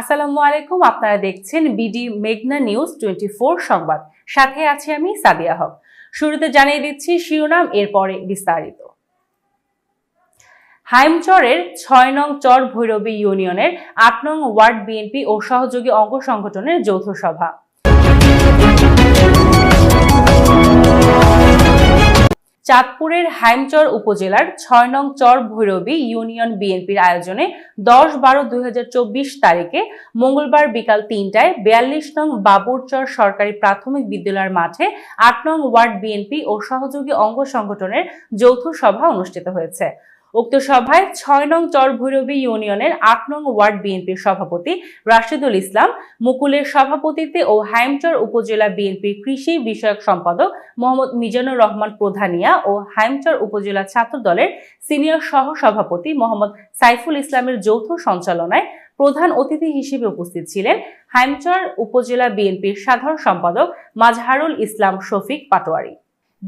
আসসালামু আলাইকুম, আপনারা দেখছেন বিডি মেঘনা নিউজ টোয়েন্টি সংবাদ। সাথে আছি আমি সাদিয়া হক। শুরুতে জানিয়ে দিচ্ছি শিরোনাম, এরপরে বিস্তারিত। হাইমচরের ছয় নং চর ভৈরবী ইউনিয়নের আট নং ওয়ার্ড বিএনপি ও সহযোগী অঙ্গ সংগঠনের যৌথ সভা। চাঁদপুরের হাইমচর উপজেলার ছয় নং চর ভৈরবী ইউনিয়ন বিএনপির আয়োজনে দশ বারো দুই তারিখে মঙ্গলবার বিকাল তিনটায় বিয়াল্লিশ নং বাবুরচর সরকারি প্রাথমিক বিদ্যালয়ের মাঠে আট নং ওয়ার্ড বিএনপি ও সহযোগী অঙ্গ সংগঠনের যৌথ সভা অনুষ্ঠিত হয়েছে। উক্ত সভায় ছয় নং চর ভৈরবী ইউনিয়নের আট নং ওয়ার্ড বিএনপির সভাপতি রাশিদুল ইসলাম, মুকুলের সভাপতিত্বে ও হাইমচর উপজেলা বিএনপির কৃষি বিষয়ক সম্পাদক মোহাম্মদ মিজানুর রহমান প্রধানিয়া ও হাইমচর উপজেলা ছাত্র দলের সিনিয়র সহ সভাপতি মোহাম্মদ সাইফুল ইসলামের যৌথ সঞ্চালনায় প্রধান অতিথি হিসেবে উপস্থিত ছিলেন হাইমচর উপজেলা বিএনপির সাধারণ সম্পাদক মাজহারুল ইসলাম শফিক পাটোয়ারি।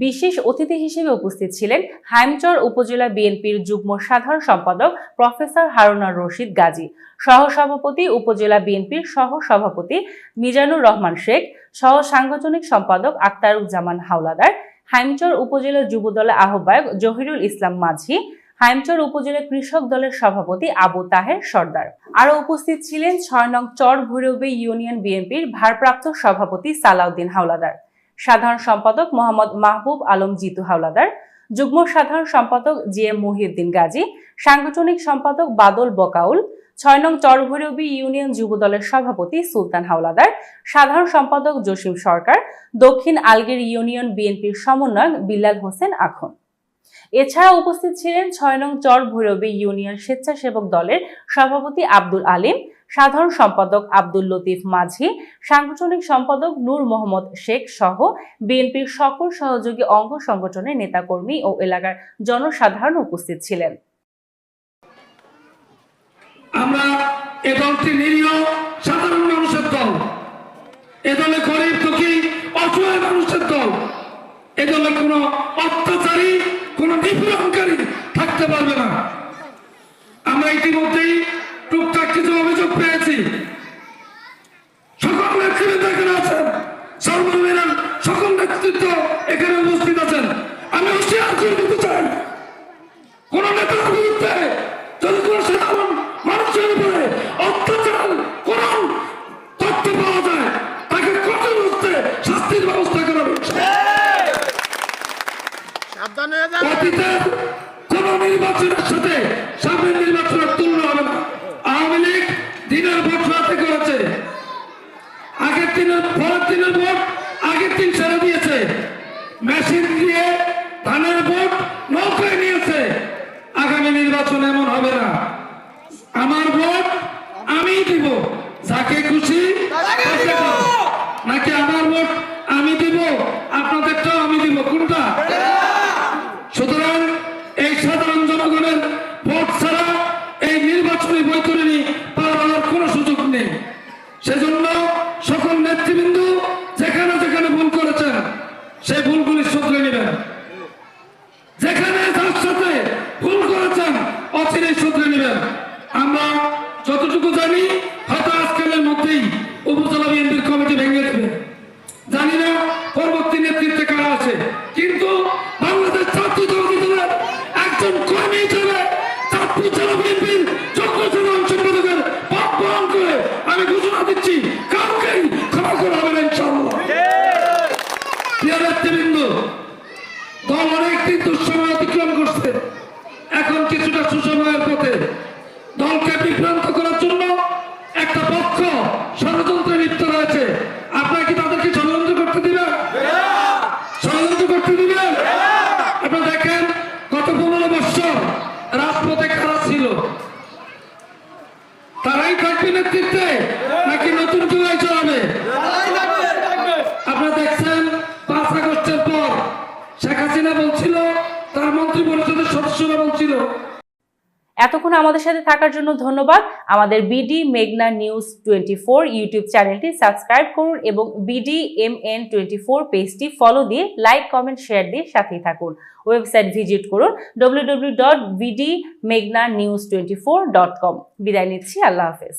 বিশেষ অতিথি হিসেবে উপস্থিত ছিলেন হাইমচর উপজেলা বিএনপির যুগ্ম সাধারণ সম্পাদক প্রফেসর হারুনার রশিদ গাজী, সহসভাপতি উপজেলা বিএনপির সহ সভাপতি মিজানুর রহমান শেখ সহ সাংগঠনিক সম্পাদক আক্তারুজ্জামান হাওলাদার, হাইমচর উপজেলা যুবদলের আহ্বায়ক জহিরুল ইসলাম মাঝি, হাইমচর উপজেলা কৃষক দলের সভাপতি আবু তাহের সর্দার। আরও উপস্থিত ছিলেন ছয় নং চর ভৈরবী ইউনিয়ন বিএনপির ভারপ্রাপ্ত সভাপতি সালাউদ্দিন হাওলাদার। সাধারণ সম্পাদক মোহাম্মদ মাহবুব আলম জিতু হাওলাদার, যুগ্ম সাধারণ সম্পাদক জি এম মহিউদ্দিন গাজী, সাংগঠনিক সম্পাদক বাদল বকাউল, ছয় নং চরভৈরবী ইউনিয়ন যুবদলের সভাপতি সুলতান হাওলাদার, সাধারণ সম্পাদক জসিম সরকার, দক্ষিণ আলগের ইউনিয়ন বিএনপির সমন্বয়ক বিল্লাল হোসেন আখন। এছাড়া উপস্থিত ছিলেন ছয় নং চর ভৈরবী ইউনিয়ন স্বেচ্ছাসেবক দলের সভাপতি আব্দুল আলিম সাধারণ সম্পাদক আব্দুল লতিফ মাঝি, সাংগঠনিক সম্পাদক নূর মোহাম্মদ শেখ সহ বিএনপির সকল সহযোগী অঙ্গ সংগঠনের নেতাকর্মী ও এলাকার জনসাধারণ উপস্থিত ছিলেন। আমরা এ দলটি নিরীহ সাধারণ মানুষের দল। এ দলে গরিব, দুঃখী, অসহায় মানুষের দল। এ দলে কোনো অত্যাচারী, কোনো নিপীড়নকারী থাকতে পারবে না। আমরা ইতিমধ্যেই অভিযোগ পেয়েছি। সকল নেতৃবৃন্দ এখানে আছেন সর্বজনীন সকল নেতৃত্ব এখানে উপস্থিত আছেন। আমি হুঁশিয়ার করে দিতে চাই কোন নেতার বিরুদ্ধে যদি কোন সাধারণ মানুষের উপরে অত্যাচার কোন তথ্য পাওয়া যায় তাকে কঠোর হচ্ছে শাস্তির ব্যবস্থা করা অতীতের কোন নির্বাচনের সাথে সামনের নির্বাচনের তুলনা হবে না আওয়ামী লীগ দিনের ভোট রাতে করেছে। আগের দিনের, পরের দিনের ভোট আগের দিন ছেড়ে দিয়েছে। মেশিন দিয়ে ধানের ভোট নৌকায় নিয়েছে। আগামী নির্বাচন এমন হবে না। আমার ভোট অচিরেই শুধরে নেবেন। আমরা যতটুকু জানি হয়তো আজকালের মধ্যেই উপজেলা বিএনপির কমিটি ভেঙে তারাই থাকবে নেতৃত্বে? নাকি নতুন কেউ এসে এতক্ষণ আমাদের সাথে থাকার জন্য ধন্যবাদ। আমাদের বিডি মেঘনা নিউজ টোয়েন্টি ফোর ইউটিউব চ্যানেলটি সাবস্ক্রাইব করুন এবং BD M N twenty four পেজটি ফলো দিয়ে লাইক, কমেন্ট, শেয়ার দিয়ে সাথেই থাকুন। ওয়েবসাইট ভিজিট করুন ডব্লিউ ডব্লিউ ডট বিডি মেঘনা news twenty four dot com বিদায় নিচ্ছি, আল্লাহ হাফেজ।